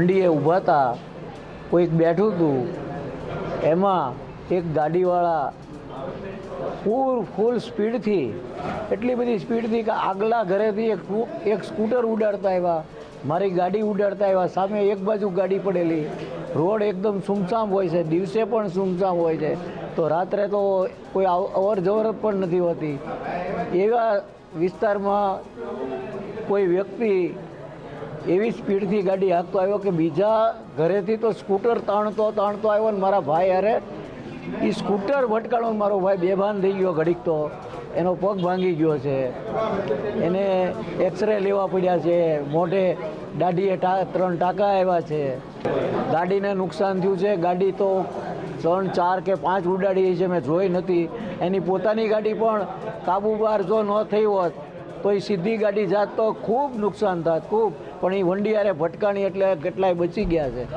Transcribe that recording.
મંડીએ ઊભા હતા, કોઈક બેઠું હતું, એમાં એક ગાડીવાળા પૂર ફૂલ સ્પીડથી એટલી બધી સ્પીડથી કે આગલા ઘરેથી એક એક સ્કૂટર ઉડાડતા આવ્યા, મારી ગાડી ઉડાડતા આવ્યા, સામે એક બાજુ ગાડી પડેલી, રોડ એકદમ સુમસામ હોય છે, દિવસે પણ સુમસામ હોય છે, તો રાત્રે તો કોઈ અવ- અવર જવર પણ નથી હોતી. એવા વિસ્તારમાં કોઈ વ્યક્તિ એવી સ્પીડથી ગાડી હાંકતો આવ્યો કે બીજા ઘરેથી તો સ્કૂટર તાણતો તાણતો આવ્યો ને મારા ભાઈ અરે એ સ્કૂટર ભટકાણો મારો ભાઈ બેભાન થઈ ગયો ઘડીક તો. એનો પગ ભાંગી ગયો છે. એને એક્સરે લેવા પડ્યા છે. મોઢે દાઢીએ ત્રણ ટાંકા આવ્યા છે. ગાડીને નુકસાન થયું છે. ગાડી તો ત્રણ, ચાર કે પાંચ ઉડાડી છે. મેં જોઈ નથી. એની પોતાની ગાડી પણ કાબુ બહાર જો ન થઈ હોત તો એ સીધી ગાડી જાત તો ખૂબ નુકસાન થાત, ખૂબ. પણ એ વંડિયારે ભટકાણી એટલે કેટલાય બચી ગયા છે.